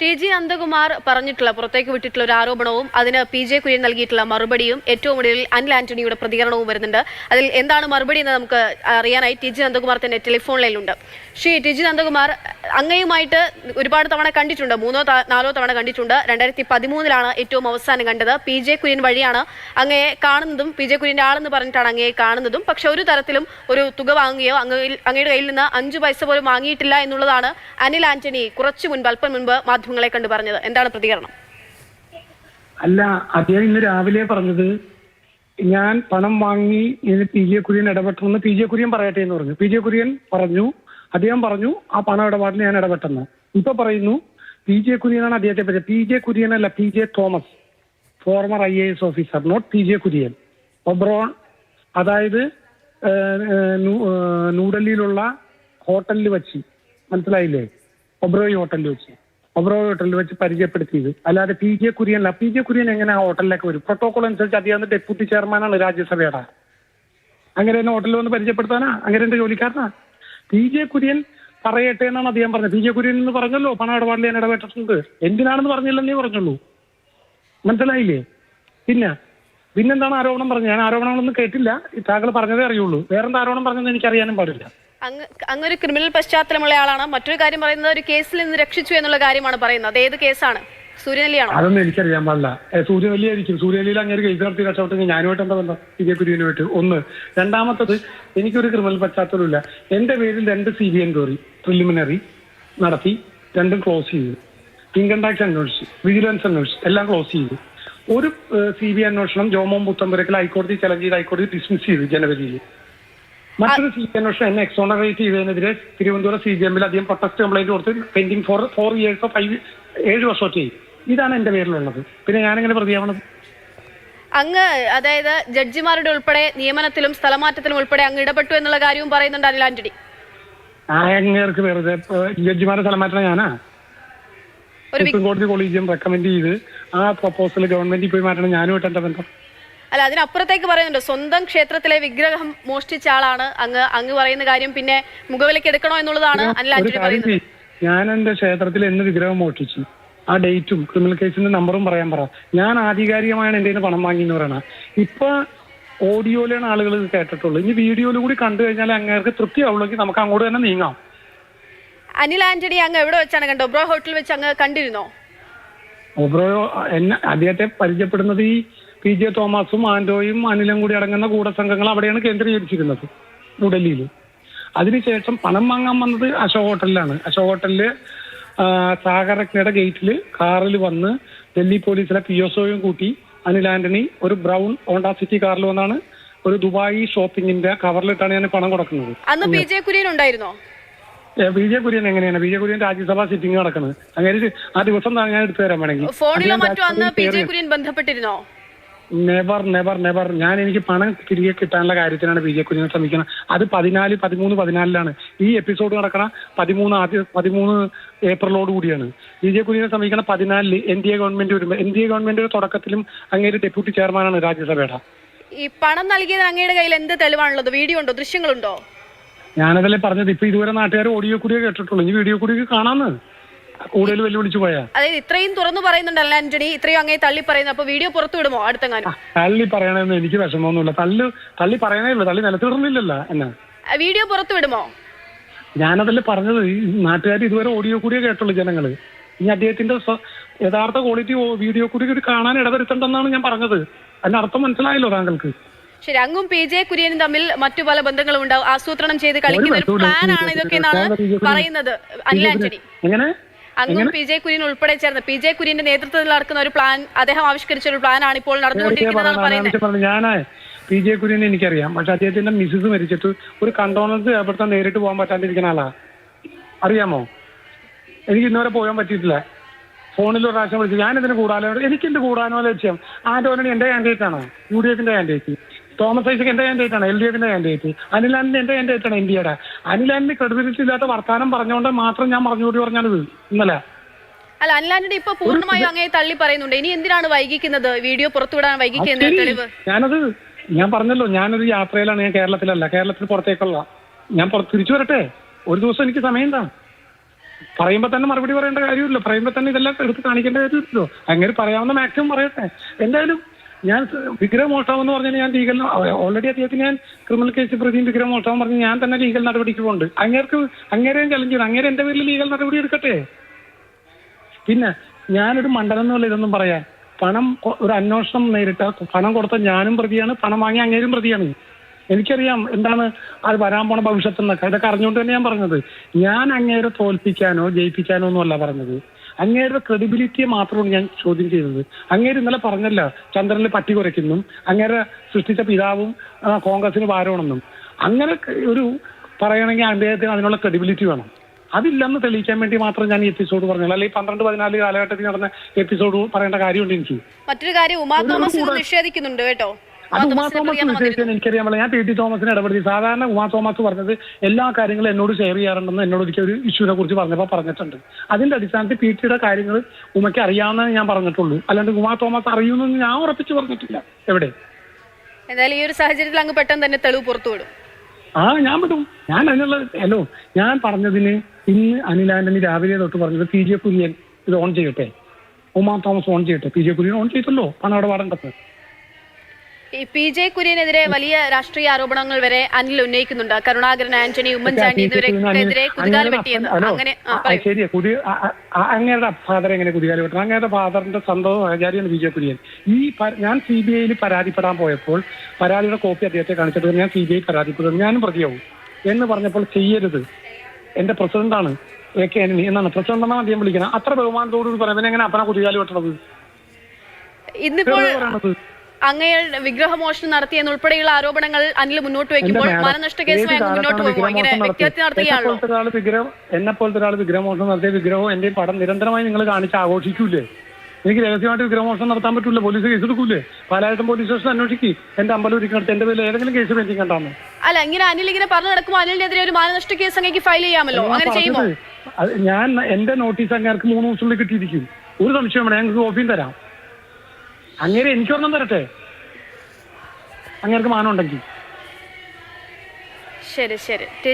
T G Nandakumar പറഞ്ഞിട്ടുള്ള പുറത്തേക്ക് വിട്ടിട്ടുള്ള ഒരു ആരോപണവും അതിന് പി ജെ കുര്യൻ നൽകിയിട്ടുള്ള മറുപടിയും ഏറ്റവും ഒടുവിൽ അനിൽ ആന്റണിയുടെ പ്രതികരണവും വരുന്നുണ്ട്. അതിൽ എന്താണ് മറുപടി എന്ന് നമുക്ക് അറിയാനായി ടി ജി നന്ദകുമാർ തന്നെ ടെലിഫോൺ ലൈനിലുണ്ട് ശ്രീ ടി ജി നന്ദകുമാർ അങ്ങയുമായിട്ട് ഒരുപാട് തവണ കണ്ടിട്ടുണ്ട് മൂന്നോ നാലോ തവണ കണ്ടിട്ടുണ്ട്. രണ്ടായിരത്തി പതിമൂന്നിലാണ് ഏറ്റവും അവസാനം കണ്ടത്. പി ജെ കുര്യൻ വഴിയാണ് അങ്ങയെ കാണുന്നതും പി ജെ കുര്യന്റെ ആളെന്ന് പറഞ്ഞിട്ടാണ് അങ്ങയെ കാണുന്നതും. പക്ഷെ ഒരു തരത്തിലും ഒരു തുക വാങ്ങുകയോ അങ്ങയിൽ അങ്ങയുടെ കയ്യിൽ നിന്ന് അഞ്ച് പൈസ പോലും വാങ്ങിയിട്ടില്ല എന്നുള്ളതാണ് അനിൽ ആന്റണി കുറച്ചു മുൻപ് അല്പം മുൻപ് മാധ്യമങ്ങളെ കണ്ടു പറഞ്ഞത്? എന്താണ് പ്രതികരണം? അല്ല അദ്ദേഹം ഇന്ന് രാവിലെ പറഞ്ഞത് ഞാൻ പണം വാങ്ങി ഇതിന് പി ജെ കുര്യൻ ഇടപെട്ടെന്ന് പി ജെ കുര്യൻ പറയട്ടെ എന്ന് പറഞ്ഞു. പി ജെ കുര്യൻ പറഞ്ഞു അദ്ദേഹം പറഞ്ഞു ആ പണം ഇടപാടിൽ ഞാൻ ഇടപെട്ടെന്ന്. ഇപ്പൊ പറയുന്നു പി ജെ കുര്യനാണ് അദ്ദേഹത്തെ പറ്റി. പി ജെ കുര്യൻ അല്ല P J Thomas former I A S officer not P J Kurian. Oberon അതായത് ന്യൂഡൽഹിയിലുള്ള ഹോട്ടലിൽ വെച്ച്. മനസ്സിലായില്ലേ? ഒബ്രോയി ഹോട്ടലിൽ വെച്ച്. ഒബ്രോയ് ഹോട്ടലിൽ വെച്ച് പരിചയപ്പെടുത്തിയത്. അല്ലാതെ പി ജെ കുര്യൻ അല്ല പി ജെ കുര്യൻ എങ്ങനെ ആ ഹോട്ടലിലേക്ക് വരും? പ്രോട്ടോകോൾ അനുസരിച്ച് അദ്ദേഹം ഡെപ്യൂട്ടി ചെയർമാനാണ് രാജ്യസഭയുടെ. അങ്ങനെ തന്നെ ഹോട്ടലിൽ വന്ന് പരിചയപ്പെടുത്താനാ? അങ്ങനെ എന്റെ ജോലിക്കാരനാ? പി ജെ കുര്യൻ പറയട്ടെ എന്നാണ് അദ്ദേഹം പറഞ്ഞത്. പി ജെ കുര്യൻ എന്ന് പറഞ്ഞല്ലോ പണം ഇടപാടിൽ ഞാൻ ഇടപെട്ടിട്ടുണ്ട്. എന്തിനാണെന്ന് പറഞ്ഞില്ലെന്നേ പറഞ്ഞുള്ളൂ. മനസ്സിലായില്ലേ? പിന്നെ പിന്നെന്താണ് ആരോപണം പറഞ്ഞത്? ഞാൻ ആരോപണങ്ങളൊന്നും കേട്ടില്ല. താങ്കൾ പറഞ്ഞതേ അറിയുള്ളൂ. വേറെന്താ ആരോപണം പറഞ്ഞതെന്ന് എനിക്ക് അറിയാനും പാടില്ല. അങ്ങൊരു ക്രിമിനൽ പശ്ചാത്തലമുള്ള ആളാണ്. മറ്റൊരു കാര്യം പറയുന്നത് ഒരു കേസിൽ നിന്ന് രക്ഷിച്ചു എന്നുള്ള കാര്യമാണ് പറയുന്നത്. അത് ഏത് കേസാണ്? സൂര്യനെല്ലിയാണോ? അതൊന്നും എനിക്കറിയാൻ പാടില്ല. സൂര്യവലി ആയിരിക്കും. സൂര്യനെല്ലിയിൽ അങ്ങനെ കേസ് നടത്തി. രക്ഷപ്പെട്ടെങ്കിൽ ഞാനുമായിട്ട് എന്താ ബന്ധം? കെ കുര്യനുമായിട്ട്. ഒന്ന്. രണ്ടാമത്തത് എനിക്കൊരു ക്രിമിനൽ പശ്ചാത്തലമില്ല എന്റെ പേരിൽ രണ്ട് സി ബി എൻക്വയറി പ്രിലിമിനറി നടത്തി രണ്ടും ക്ലോസ് ചെയ്തു. ഇൻകം ടാക്സ് അന്വേഷിച്ചു. വിജിലൻസ് അന്വേഷിച്ചു. എല്ലാം ക്ലോസ് ചെയ്തു. ഒരു സി ബി അന്വേഷണം ജോമോൻ പുത്തമ്പരക്കൽ ഹൈക്കോടതി ചലഞ്ച് ചെയ്ത് ഹൈക്കോടതി ഡിസ്മിസ് ചെയ്തു ജനുവരിയിൽ. മറ്റൊരു സി ജി അന്വേഷണം എന്നെ എക്സോണറേറ്റ് ചെയ്തതിനെതിരെ തിരുവനന്തപുരം സി ജി എമ്മിൽ അധികം പ്രൊട്ടസ്റ്റ് കംപ്ലൈന്റ് കൊടുത്ത് പെൻഡിങ് ഫോർ ഫോർ ഇയേഴ്സോ ഫൈവ് ഏഴ് വർഷമൊക്കെ ചെയ്യും ഇതാണ് എന്റെ പേരിലുള്ളത്. പിന്നെ ഞാനെങ്ങനെ പ്രതിയാവണം അങ്ങ് അതായത് ജഡ്ജിമാരുടെ ഉൾപ്പെടെ നിയമനത്തിലും സ്ഥലമാറ്റത്തിലും ഉൾപ്പെടെ അങ്ങ് ഇടപെട്ടു എന്നുള്ള കാര്യവും പറയുന്നുണ്ട് അനിൽ ആന്റണി. അങ്ങേർക്ക് വെറുതെ ജഡ്ജിമാരെ സ്ഥലമാറ്റം ഞാനാ? സുപ്രീം കോടതി കൊളീജിയം റെക്കമെൻഡ് ചെയ്ത് ആ പ്രപ്പോസൽ ഗവൺമെന്റിൽ പോയി മാറ്റണം. ഞാനും ഇട്ടെന്റെ ബന്ധം? അല്ല അതിനപ്പുറത്തേക്ക് പറയുന്നുണ്ട് സ്വന്തം ക്ഷേത്രത്തിലെ വിഗ്രഹം മോഷ്ടിച്ച ആളാണ്. അങ്ങ് അങ്ങ് പറയുന്ന കാര്യം പിന്നെ മുഖവിലേക്ക് എടുക്കണോ എന്നുള്ളതാണ് അനിൽ ആന്റണി പറയുന്നത്. ഞാൻ എന്റെ ക്ഷേത്രത്തിൽ എന്ന് വിഗ്രഹം മോഷ്ടിച്ചു. ആ ഡേറ്റും ക്രിമിനൽ കേസിന്റെ നമ്പറും പറയാൻ പറ. ഞാൻ ആധികാരികമായാണ് എന്റെ പണം വാങ്ങി എന്ന് പറയണ. ഇപ്പൊ ഓഡിയോയിലാണ് ആളുകൾ കേട്ടിട്ടുള്ളൂ. ഇനി വീഡിയോയിൽ കൂടി കണ്ടു കഴിഞ്ഞാൽ അങ്ങേർക്ക് തൃപ്തിയാവുള്ളെങ്കിൽ നമുക്ക് അങ്ങോട്ട് തന്നെ നീങ്ങാം. അനിൽ ആന്റണി അങ്ങ് എവിടെ വെച്ചാണ് കണ്ടോ ബ്രോ ഹോട്ടലിൽ വെച്ച് അങ്ങ് കണ്ടിരുന്നോ? ഓബ്രോയോ എന്നെ അദ്ദേഹത്തെ പരിചയപ്പെടുന്നത് ഈ പി ജെ തോമസും ആന്റോയും അനിലും കൂടി അടങ്ങുന്ന ഗൂഢസംഘങ്ങൾ അവിടെയാണ് കേന്ദ്രീകരിച്ചിരുന്നത് ന്യൂഡൽഹിയിൽ. അതിനുശേഷം പണം വാങ്ങാൻ വന്നത് അശോക് ഹോട്ടലിലാണ്. അശോക് ഹോട്ടലിൽ ആ, സാഗരജ്ഞയുടെ ഗേറ്റിൽ കാറിൽ വന്ന് ഡൽഹി പോലീസിലെ പി എസ് ഒയും കൂട്ടി അനിൽ ആന്റണി ഒരു ബ്രൗൺ ഹോണ്ട സിറ്റി കാറിൽ വന്നാണ് ഒരു ദുബായി ഷോപ്പിംഗിന്റെ കവറിലിട്ടാണ് ഞാൻ പണം കൊടുക്കുന്നത്. അന്ന് പി ജെ കുര്യൻ ഉണ്ടായിരുന്നോ? ബി ജെ കുര്യൻ എങ്ങനെയാണ്? B J Kurian Rajya Sabha sitting നടക്കുന്നത്. അങ്ങനെ ആ ദിവസം ഞാൻ എടുത്തു തരാൻ വേണമെങ്കിൽ. ഫോണിലോ അദ്ദേഹം മറ്റോ അന്ന് പി ജെ കുര്യൻ ബന്ധപ്പെട്ടിരുന്നോ? നെവർ നെവർ നെവർ ഞാൻ എനിക്ക് പണം തിരികെ കിട്ടാനുള്ള കാര്യത്തിനാണ് ബി ജെ കുര്യനെ ശ്രമിക്കുന്നത്. അത് പതിനാല് പതിമൂന്ന് പതിനാലിലാണ്. ഈ എപ്പിസോഡ് നടക്കണ പതിമൂന്ന് ആദ്യ പതിമൂന്ന് ഏപ്രിലോട് കൂടിയാണ്. ബി ജെ കുര്യനെ ശ്രമിക്കണ പതിനാലിൽ എൻ ഡി എ ഗവൺമെന്റ് വരുമ്പോൾ എൻ ഡി എ ഗവൺമെന്റിന്റെ തുടക്കത്തിലും അങ്ങേര് ഡെപ്യൂട്ടി ചെയർമാനാണ് രാജ്യസഭയുടെ. ഈ പണം നൽകിയത് അങ്ങയുടെ കയ്യിൽ എന്ത് തെളിവാണുള്ളത്? വീഡിയോ ഉണ്ടോ? ദൃശ്യങ്ങളുണ്ടോ? ഞാനതല്ലേ പറഞ്ഞത്. ഇപ്പൊ ഇതുവരെ നാട്ടുകാർ ഓഡിയോ കൂടിയേ കേട്ടിട്ടുള്ളൂ. ഇനി വീഡിയോ കൂടി കാണാന്ന്. കൂടുതൽ വെല്ലുവിളിച്ചു പോയാ? അതായത് ഇത്രയും തുറന്നു പറയുന്നുണ്ടല്ല ആന്റണി ഇത്രയും അങ്ങേ തള്ളി പറയുന്നു. അപ്പൊ വീഡിയോ പുറത്തു വിടുമോ അടുത്തെങ്ങാനും? തള്ളി പറയണമെന്ന് എനിക്ക് വിഷമമൊന്നുമില്ല. തള്ളി തള്ളി പറയണേ ഉള്ളൂ. തള്ളി നിലത്തിടുന്നില്ലല്ലോ എന്നാ? വീഡിയോ പുറത്തു വിടുമോ? ഞാനതല്ലേ പറഞ്ഞത്. നാട്ടുകാർ ഇതുവരെ ഓഡിയോ കൂടിയേ കേട്ടുള്ളൂ ജനങ്ങൾ. ഇനി അദ്ദേഹത്തിന്റെ യഥാർത്ഥ ക്വാളിറ്റി വീഡിയോ കൂടി കൂടി കാണാൻ ഇടവരുത്തണ്ടെന്നാണ് ഞാൻ പറഞ്ഞത്. അതിന്റെ അർത്ഥം മനസ്സിലായല്ലോ താങ്കൾക്ക്. ശരി അങ്ങും പി ജെ കുര്യനും തമ്മിൽ മറ്റു പല ബന്ധങ്ങളും ഉണ്ടാവും ആസൂത്രണം ചെയ്ത് കളിക്കുന്ന ഒരു പ്ലാനാണ് പ്ലാൻ ആണ് ഇതൊക്കെ എന്നാണ് പറയുന്നത്. അനിൽ ആന്റണി. എങ്ങനെ? അങ്ങും പി ജെ കുര്യൻ ഉൾപ്പെടെ ചേർന്ന്. പി ജെ കുര്യന്റെ നേതൃത്വത്തിൽ നടക്കുന്ന ഒരു പ്ലാൻ അദ്ദേഹം ആവിഷ്കരിച്ച ഒരു പ്ലാൻ ആണ് ഇപ്പോൾ നടന്നുകൊണ്ടിരിക്കുന്നതാണ് പറയുന്നത്. ഞാൻ പി ജെ കുര്യനെ എനിക്കറിയാം. പക്ഷെ അദ്ദേഹത്തിന്റെ മിസ്സസ് മരിച്ചിട്ട് ഒരു കണ്ടോണൻസ് ഏർപ്പെടുത്താൻ നേരിട്ട് പോകാൻ പറ്റാണ്ടിരിക്കുന്ന ആളാ. അറിയാമോ? എനിക്ക് ഇന്നുവരെ പോകാൻ പറ്റിയിട്ടില്ല. ഫോണിൽ ഒരു പ്രാവശ്യം വിളിച്ചു ഞാൻ ഇതിന് കൂടാനോ എനിക്ക് എന്ത് കൂടാനോ ലക്ഷ്യം? ആന്റോണി എന്റെ കാൻഡിഡേറ്റ് ആണ്? യു ഡി എഫിന്റെ കാൻഡിഡേറ്റ് തോമസ് ഐസക് എന്റെ കാൻഡിഡേറ്റ് ആണ് എൽ ഡി എഫിന്റെ കാൻഡിഡേറ്റ് അനിലാന്റിന്റെ എന്റെ കാൻഡിഡേറ്റ് ആണ് ഇന്ത്യയുടെ. അനിലാലിന് ക്രെഡിബിലിറ്റി ഇല്ലാത്ത വർത്താനം പറഞ്ഞുകൊണ്ട് മാത്രം ഞാൻ പറഞ്ഞുകൂടി പറഞ്ഞാണിത് ഇന്നലെ. അല്ല അനിലാലിന്റെ ഇപ്പൊ പൂർണമായും അങ്ങേ തള്ളി പറയുന്നുണ്ട്. ഇനി എന്തിനാണ് വൈകിക്കുന്നത്? വീഡിയോ പുറത്തുവിടാൻ വൈകിക്കുന്നത്. തെളിവ്? ഞാനത് ഞാൻ പറഞ്ഞല്ലോ ഞാനൊരു യാത്രയിലാണ് ഞാൻ കേരളത്തിലല്ല. കേരളത്തിൽ പുറത്തേക്കുള്ള. ഞാൻ തിരിച്ചു വരട്ടെ? ഒരു ദിവസം എനിക്ക് സമയം എന്താ പറയുമ്പോ തന്നെ മറുപടി പറയേണ്ട കാര്യമില്ല. പറയുമ്പോ തന്നെ ഇതെല്ലാം എടുത്ത് കാണിക്കേണ്ട കാര്യമില്ലല്ലോ. അങ്ങനെ പറയാവുന്ന മാക്സിമം പറയട്ടെ. എന്തായാലും ഞാൻ വിഗ്രഹ മോഷണം എന്ന് പറഞ്ഞാൽ ഞാൻ ലീഗൽ ഓൾറെഡി അദ്ദേഹത്തിന് ഞാൻ ക്രിമിനൽ കേസ് പ്രതി വിഗ്രഹ മോഷണം പറഞ്ഞ് ഞാൻ തന്നെ ലീഗൽ നടപടിക്ക് പോകുന്നുണ്ട് അങ്ങേർക്ക് അങ്ങേരെയും ചലഞ്ച് ചെയ്യണം. അങ്ങേരെ എന്റെ പേരിൽ ലീഗൽ നടപടി എടുക്കട്ടെ? പിന്നെ ഞാനൊരു മണ്ഡലം എന്നുള്ള ഇതൊന്നും പറയാൻ. പണം ഒരു അന്വേഷണം നേരിട്ട പണം കൊടുത്ത ഞാനും പ്രതിയാണ്. പണം വാങ്ങിയ അങ്ങേരും പ്രതിയാണ്. എനിക്കറിയാം എന്താണ് അത് വരാൻ പോണ ഭവിഷ്യത്ത് എന്നൊക്കെ ഇതൊക്കെ അറിഞ്ഞുകൊണ്ട് തന്നെ ഞാൻ പറഞ്ഞത്. ഞാൻ അങ്ങേരെ തോൽപ്പിക്കാനോ ജയിപ്പിക്കാനോ ഒന്നും അല്ല പറഞ്ഞത്. അങ്ങേരുടെ ക്രെഡിബിലിറ്റിയെ മാത്രമാണ് ഞാൻ ചോദ്യം ചെയ്തത്. അങ്ങേര് ഇന്നലെ പറഞ്ഞല്ല ചന്ദ്രനിൽ പട്ടി കുറയ്ക്കുന്നു അങ്ങേരെ സൃഷ്ടിച്ച പിതാവും കോൺഗ്രസിന് ഭാരമാണെന്നും. അങ്ങനെ ഒരു പറയണമെങ്കിൽ അദ്ദേഹത്തിന് അതിനുള്ള ക്രെഡിബിലിറ്റി വേണം. അതില്ലെന്ന് തെളിയിക്കാൻ വേണ്ടി മാത്രം ഞാൻ ഈ എപ്പിസോഡ് പറഞ്ഞു അല്ലെങ്കിൽ പന്ത്രണ്ട് പതിനാല് കാലഘട്ടത്തിൽ നടന്ന എപ്പിസോഡ് പറയേണ്ട കാര്യമുണ്ട് എനിക്ക്. മറ്റൊരു കാര്യം ഉമാ തോമസ് നിഷേധിക്കുന്നുണ്ട് കേട്ടോ. അത് ഉമാ തോമസ് പ്രതികരണം വിശേഷിച്ച് എനിക്കറിയാൻ പറ്റില്ല ഞാൻ പി ടി തോമസിനെ ഇടപെടുത്തി. സാധാരണ ഉമാ തോമസ് പറഞ്ഞത് എല്ലാ കാര്യങ്ങളും എന്നോട് ഷെയർ ചെയ്യാറുണ്ടെന്ന് എന്നോട് ഒരിക്കൽ ഒരു ഇഷ്യൂനെ കുറിച്ച് പറഞ്ഞപ്പോൾ പറഞ്ഞിട്ടുണ്ട്. അതിന്റെ അടിസ്ഥാനത്തിൽ പി ടിയുടെ കാര്യങ്ങൾ ഉമയ്ക്ക് അറിയാവുന്നതെന്ന് ഞാൻ പറഞ്ഞിട്ടുള്ളൂ. അല്ലാണ്ട് ഉമാ തോമസ് അറിയുന്നെന്ന് ഞാൻ ഉറപ്പിച്ച് പറഞ്ഞിട്ടില്ല. എവിടെ? എന്തായാലും ഈ ഒരു സാഹചര്യത്തിൽ അങ്ങ് പെട്ടെന്ന് തന്നെ തെളിവ് പുറത്തു വിടും. ആ ഞാൻ വിടും ഞാൻ അതിനുള്ള ഹലോ ഞാൻ പറഞ്ഞതിന് ഇന്ന് അനിൽ ആന്റണി രാവിലെ തൊട്ട് പറഞ്ഞത് പി ജെ കുര്യൻ ഇത് ഓൺ ചെയ്യട്ടെ. ഉമാ തോമസ് ഓൺ ചെയ്യട്ടെ. പി ജെ കുര്യൻ ഓൺ ചെയ്തല്ലോ പണം അവിടെ പാടേണ്ടത് ഈ പി ജെ കുര്യനെതിരെ വലിയ രാഷ്ട്രീയ ആരോപണങ്ങൾ വരെ അനിൽ ഉന്നയിക്കുന്നുണ്ട്. കരുണാകരൻ ആന്റണി ഉമ്മൻചാണ്ടി എന്നിവരെ കുതികാൽ അങ്ങനെ പറയൂ. ശരിയാ കുതി അങ്ങയുടെ ഫാദർ എങ്ങനെ കുതികാലി വെട്ടണം? അങ്ങയുടെ ഫാദറിന്റെ സ്വന്തം സഹചാരിയാണ് ബി ജെ കുര്യൻ. ഈ ഞാൻ സി ബി ഐയിൽ പരാതിപ്പെടാൻ പോയപ്പോൾ പരാതിയുടെ കോപ്പി അദ്ദേഹത്തെ കാണിച്ചിട്ട് ഞാൻ സി ബി ഐ പരാതിപ്പെടും ഞാനും പ്രതിയാവും എന്ന് പറഞ്ഞപ്പോൾ ചെയ്യരുത്. എന്റെ പ്രസിഡന്റാണ് എ കെ ആന്റണി എന്നാണ്. പ്രസിഡന്റ് എന്നാണ് അദ്ദേഹം വിളിക്കണം അത്ര ബഹുമാനത്തോടുകൂടി പറയുമ്പോൾ എങ്ങനെ അപ്പന കുതികാലി വെട്ടണത്? ഇന്നിപ്പോൾ അങ്ങയുടെ വിഗ്രഹമോഷണം നടത്തിയെന്നുൾപ്പെടെയുള്ള ആരോപണങ്ങൾ അനിൽ മുന്നോട്ട് വെക്കുമ്പോൾ മാനനഷ്ട കേസുമായി മുന്നോട്ട് പോകുമോ ഇങ്ങനെ വ്യക്തിഹത്യ എന്നെ പോലത്തെ ഒരാൾ വിഗ്രഹമോഷണം നടത്തിയ വിഗ്രഹവും എന്റെ പടം നിരന്തരമായി നിങ്ങൾ കാണിച്ച് ആഘോഷിക്കൂലേ? എനിക്ക് രഹസ്യമായിട്ട് വിഗ്രഹമോഷണം നടത്താൻ പറ്റില്ല പോലീസ് കേസ് എടുക്കൂലേ? പാലായിട്ടും പോലീസ് സ്റ്റേഷൻ അന്വേഷിക്കും. എന്റെ അമ്പലം ഇരിക്കണത്ത് എന്റെ പേരിൽ ഏതെങ്കിലും കേസ് പെൻഡിങ് അല്ല ഇങ്ങനെ അനിൽ ഇങ്ങനെ പറഞ്ഞു നടക്കുമ്പോൾ അനിലിനെതിരെ ഒരു മാനനഷ്ട കേസ് അങ്ങേക്ക് ഫയൽ ചെയ്യാമല്ലോ? അങ്ങനെ ചെയ്യുമോ? ഞാൻ എന്റെ നോട്ടീസ് അങ്ങേർക്ക് മൂന്ന് ദിവസത്തിനുള്ളിൽ കിട്ടിയിരിക്കും. ഒരു സംശയം വേണം ഞങ്ങൾക്ക് കോപ്പിയും തരാം. അങ്ങേരെ എനിക്കൊരെണ്ണം തരട്ടെ? അങ്ങേർക്ക് മാനം ഉണ്ടെങ്കിൽ. ശരി ശരി.